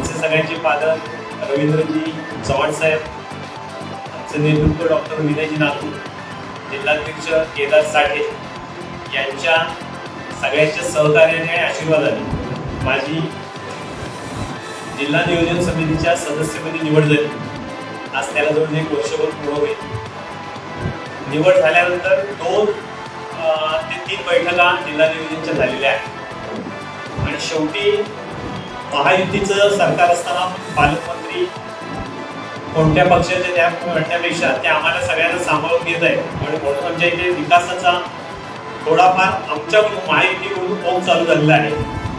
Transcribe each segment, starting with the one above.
आमचे सगळ्यांचे पालक रवींद्रजी चव्हाण साहेब आमचे नेतृत्व डॉक्टर विनयजी नातू जिल्हाध्यक्ष केदार साठे यांच्या सगळ्यांच्या सहकार्याने आणि आशीर्वादाने माझी जिल्हा नियोजन समितीच्या सदस्यपदी निवड झाली. आज त्याला जवळ एक वर्षभर पूर्ण होईल. निवड झाल्यानंतर दोन अं, ते तीन बैठका जिल्हा नियोजनच्या झालेल्या आहेत. आणि शेवटी महायुतीचं सरकार असताना पालकमंत्री कोणत्या पक्षाचे त्या म्हणण्यापेक्षा ते आम्हाला सगळ्यांना सांभाळून घेत आहे आणि म्हणून आमच्या इथे विकासाचा थोडाफार आमच्याकडून महायुतीकडून फोन चालू झालेला आहे.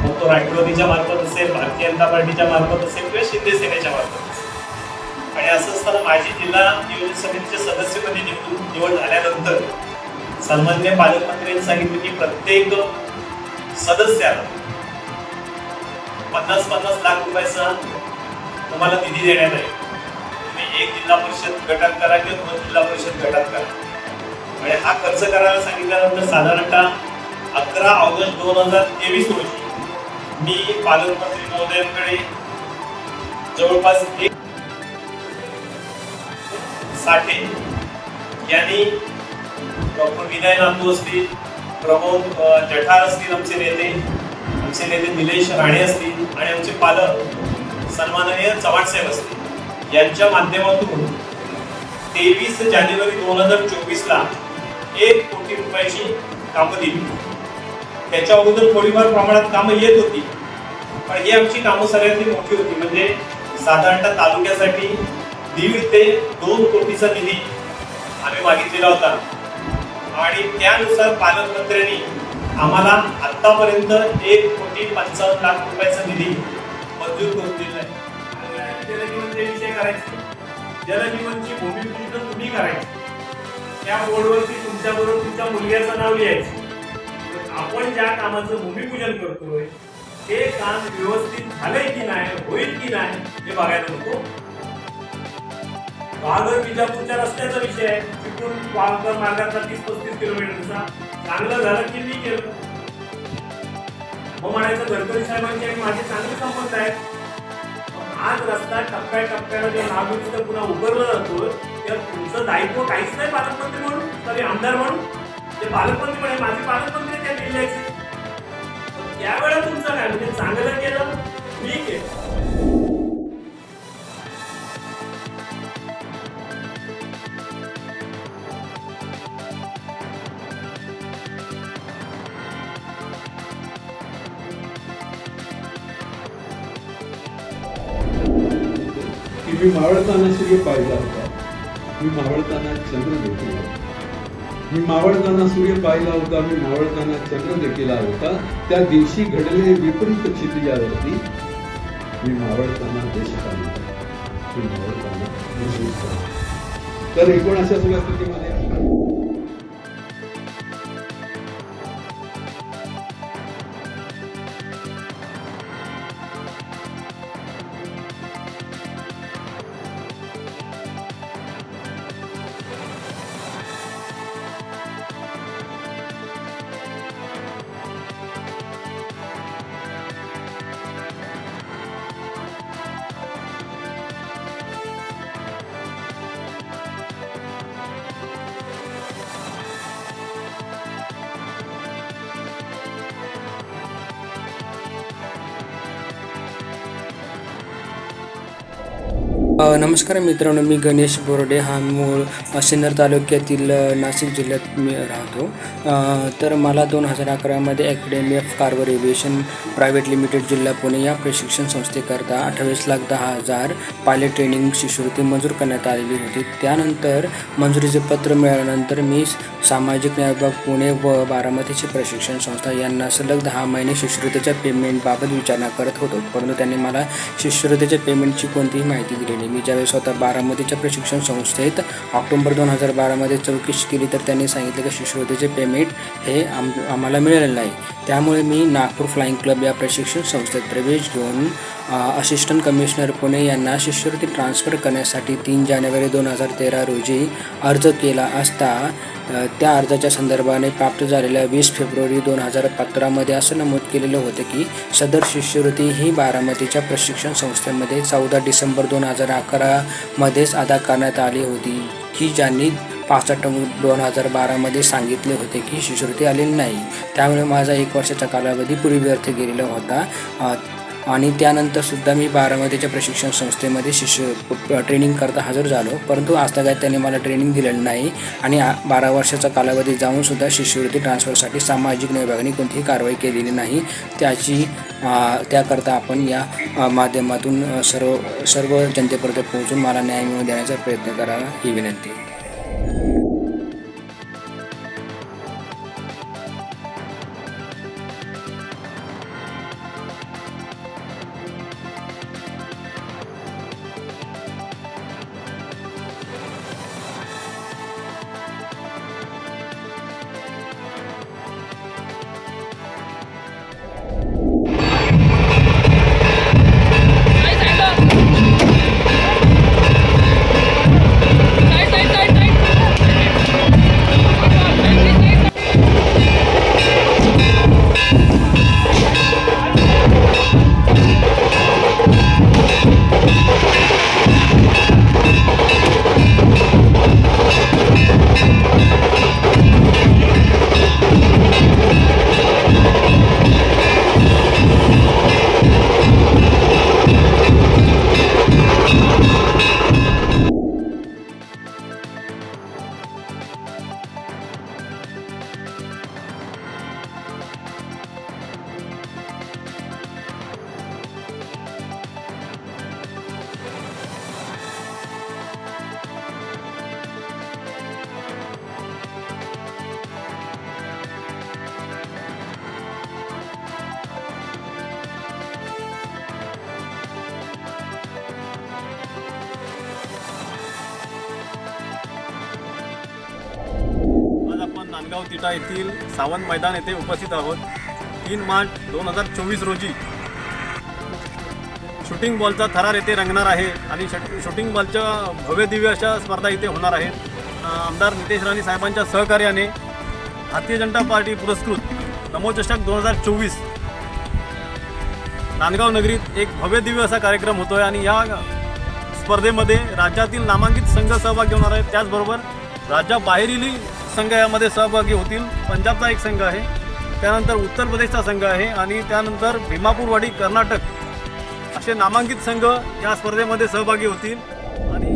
मग तो राष्ट्रवादीच्या मार्फत असेल भारतीय जनता पार्टीच्या मार्फत असेल किंवा शिंदे सेनेच्या मार्फत असेल. आणि असं असताना माझी जिल्हा नियोजन समितीचे सदस्यपदी निवडून निवड झाल्यानंतर सन्मान्य पालकमंत्र्यांनी सांगितलं की प्रत्येक सदस्याला पन्नास पन्नास लाख रुपयाचा तुम्हाला निधी देण्यात आहे तुम्ही एक जिल्हा परिषद गटात करा किंवा दोन जिल्हा परिषद गटात करा. आणि हा खर्च करायला सांगितल्यानंतर साधारणतः अकरा ऑगस्ट दोन हजार तेवीस रोजी मी पालकमंत्री महोदयांकडे जवळपास एक साठे यांनी डॉक्टर विनय नातू असतील प्रमोद जठार असतील आमचे नेते आमचे नेते निलेश राणे असतील आणि आमचे पालक सन्माननीय चव्हाणसाहेब असतील. यांच्या माध्यमातून तेवीस जानेवारी दोन हजार चोवीसला एक कोटी रुपयाची कामं दिली. त्याच्या अगोदर थोडीफार प्रमाणात कामं येत होती. पण ही आमची कामं सगळ्यातली मोठी होती. म्हणजे साधारणतः तालुक्यासाठी दीड ते दोन कोटीचा निधी आम्ही मागितलेला होता. आणि त्यानुसार पालकमंत्र्यांनी आम्हाला आतापर्यंत एक कोटी पंचावन्न लाख रुपयाचा निधी मंजूर करून दिला आहे. जलजीवनचे विषय करायचे जलजीवनची भूमिपूजन तुम्ही करायची. त्या बोर्डवरती तुमच्या बरोबर तुमच्या मुलग्याचं नाव लिहायचं. आपण ज्या कामाचं भूमिपूजन करतोय ते काम व्यवस्थित झालंय की नाही होईल की नाही हे बघायला नको. बहादर विजापूरच्या रस्त्याचा विषय आहे. चिपळूण पालघर मार्गाचा तीस पस्तीस किलोमीटरचा. चांगलं झालं की मी केलं. मग म्हणायचं गडकरी साहेबांचे आणि माझे चांगले संबंध आहेत आज रस्ता टप्प्या टप्प्याला जे नागरिक पुन्हा उभारला जातो तर तुमचं दायित्व काहीच नाही पालकमंत्री म्हणून तरी आमदार म्हणून. ते पालकमंत्री म्हणे माझे पालकमंत्री त्या दिले त्यावेळेला तुमचं काय? म्हणजे चांगलं केलं मी मावळताना सूर्य पाहिला होता मी मावळताना चंद्र देखील मी मावळताना सूर्य पाहिला होता मी मावळताना चंद्र देखील होता त्या दिवशी घडले विपरीत क्षितिजावरती मी मावळताना देश पाहिला मी मावळताना तर एकूण अशा सगळ्या स्थितीमध्ये नमस्कार मित्रांनो मी गणेश बोर्डे. हा मूळ सिन्नर तालुक्यातील नाशिक जिल्ह्यात मी राहतो. तर मला दोन हजार अकरामध्ये academy of Carver aviation private limited जिल्हा पुणे या प्रशिक्षण संस्थेकरता अठ्ठावीस लाख दहा हजार पायलट ट्रेनिंग शिष्यवृत्ती मंजूर करण्यात आलेली होती. त्यानंतर मंजुरीचे पत्र मिळाल्यानंतर मी सामाजिक न्याय विभाग पुणे व बारामतीची प्रशिक्षण संस्था यांना सलग दहा महिने शिष्यवृत्तीच्या पेमेंटबाबत विचारणा करत होतो. परंतु त्यांनी मला शिष्यवृत्तीच्या पेमेंटची कोणतीही माहिती दिली नाही. मी ज्यावेळेस स्वतः बारामतीच्या प्रशिक्षण संस्थेत ऑक्टोबर दोन हजार बारामध्ये चौकशी केली तर त्यांनी सांगितलं की शिष्यवृत्तीचे पेमेंट हे आम आम्हाला मिळालेलं नाही त्यामुळे मी नागपूर फ्लाईंग क्लब या प्रशिक्षण संस्थेत प्रवेश घेऊन असिस्टंट कमिशनर पुणे यांना शिष्यवृत्ती ट्रान्स्फर करण्यासाठी तीन जानेवारी दोन हजार तेरा रोजी अर्ज केला असता त्या अर्जाच्या संदर्भाने प्राप्त झालेल्या वीस फेब्रुवारी दोन हजार पंधरामध्ये असं नमूद केलेलं होतं की सदर शिष्यवृत्ती ही बारामतीच्या प्रशिक्षण संस्थेमध्ये चौदा डिसेंबर दोन हजार अकरामध्येच अदा करण्यात आली होती. की ज्यांनी पासष्ट दोन हजार बारामध्ये सांगितले होते की शिष्यवृत्ती आलेली नाही. त्यामुळे माझा एक वर्षाचा कालावधी पूर्वी व्यर्थ गेलेला होता. आणि त्यानंतरसुद्धा मी बारामतीच्या प्रशिक्षण संस्थेमध्ये शिष्य ट्रेनिंग करता हजर झालो. परंतु आजतागायत त्यांनी मला ट्रेनिंग दिलेलं नाही. आणि बारा वर्षाचा कालावधी जाऊनसुद्धा शिष्यवृत्ती ट्रान्सफरसाठी सामाजिक न्याय विभागाने कोणतीही कारवाई केलेली नाही. त्याची त्याकरता आपण या माध्यमातून सर्व सर्व जनतेपर्यंत पोहोचून मला न्याय मिळवून देण्याचा प्रयत्न करावा ही विनंती. नांदगाव तिटा येथील सावंत मैदान येथे उपस्थित आहोत. तीन मार्च दोन हजार चोवीस रोजी. शूटिंग बॉलचा थरार येथे रंगणार आहे आणि शूटिंग बॉलच्या भव्य दिव्य अशा स्पर्धा इथे होणार आहेत. आमदार नितेश राणे साहेबांच्या सहकार्याने भारतीय जनता पार्टी पुरस्कृत नमोचषक दोन हजार चोवीस. नांदगाव नगरीत एक भव्य दिव्य असा कार्यक्रम होतोय आणि या स्पर्धेमध्ये राज्यातील नामांकित संघ सहभाग घेणार आहेत. त्याचबरोबर राज्याबाहेरील संघ यामध्ये सहभागी होतील. पंजाबचा एक संघ आहे. त्यानंतर उत्तर प्रदेशचा संघ आहे आणि त्यानंतर भीमापूरवाडी कर्नाटक असे नामांकित संघ या स्पर्धेमध्ये सहभागी होतील. आणि